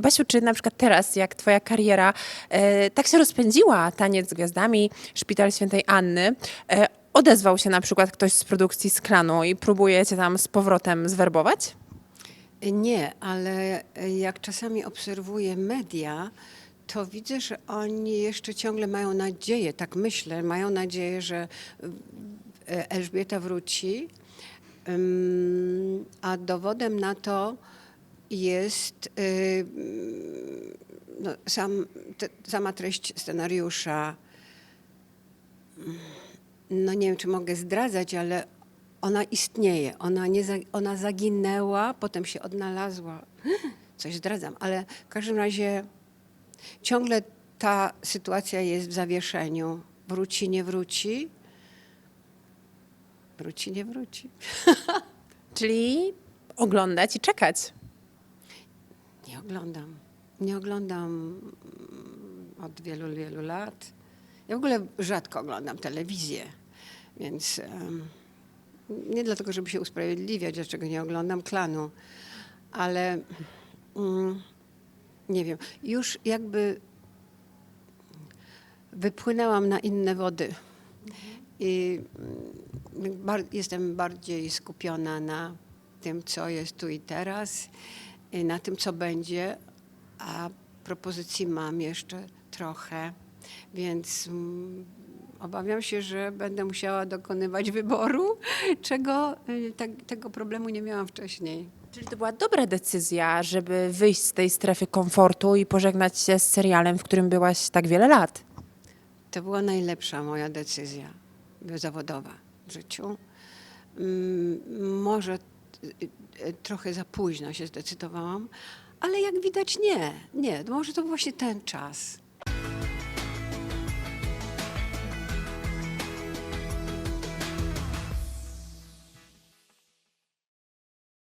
Basiu, czy na przykład teraz, jak twoja kariera e, tak się rozpędziła, Taniec z Gwiazdami, Szpital Świętej Anny, e, odezwał się na przykład ktoś z produkcji Sklanu i próbuje cię tam z powrotem zwerbować? Nie, ale jak czasami obserwuję media, to widzę, że oni jeszcze ciągle mają nadzieję, tak myślę, mają nadzieję, że e, Elżbieta wróci. A dowodem na to jest y, no, sam, te, sama treść scenariusza. No nie wiem, czy mogę zdradzać, ale ona istnieje. Ona, nie ona zaginęła, potem się odnalazła. Coś zdradzam, ale w każdym razie ciągle ta sytuacja jest w zawieszeniu. Wróci, nie wróci. Wróci, nie wróci. Czyli oglądać i czekać. Oglądam. Nie oglądam mm, od wielu, wielu lat. Ja w ogóle rzadko oglądam telewizję, więc em, nie dlatego, żeby się usprawiedliwiać, dlaczego nie oglądam klanu, ale mm, nie wiem, już jakby wypłynęłam na inne wody i mm, bar- jestem bardziej skupiona na tym, co jest tu i teraz, na tym, co będzie, a propozycji mam jeszcze trochę, więc mm, obawiam się, że będę musiała dokonywać wyboru, czego y, tak, tego problemu nie miałam wcześniej. Czyli to była dobra decyzja, żeby wyjść z tej strefy komfortu i pożegnać się z serialem, w którym byłaś tak wiele lat. To była najlepsza moja decyzja zawodowa w życiu. Mm, Może y, y, trochę za późno się zdecydowałam, ale jak widać nie, nie. Może to był właśnie ten czas.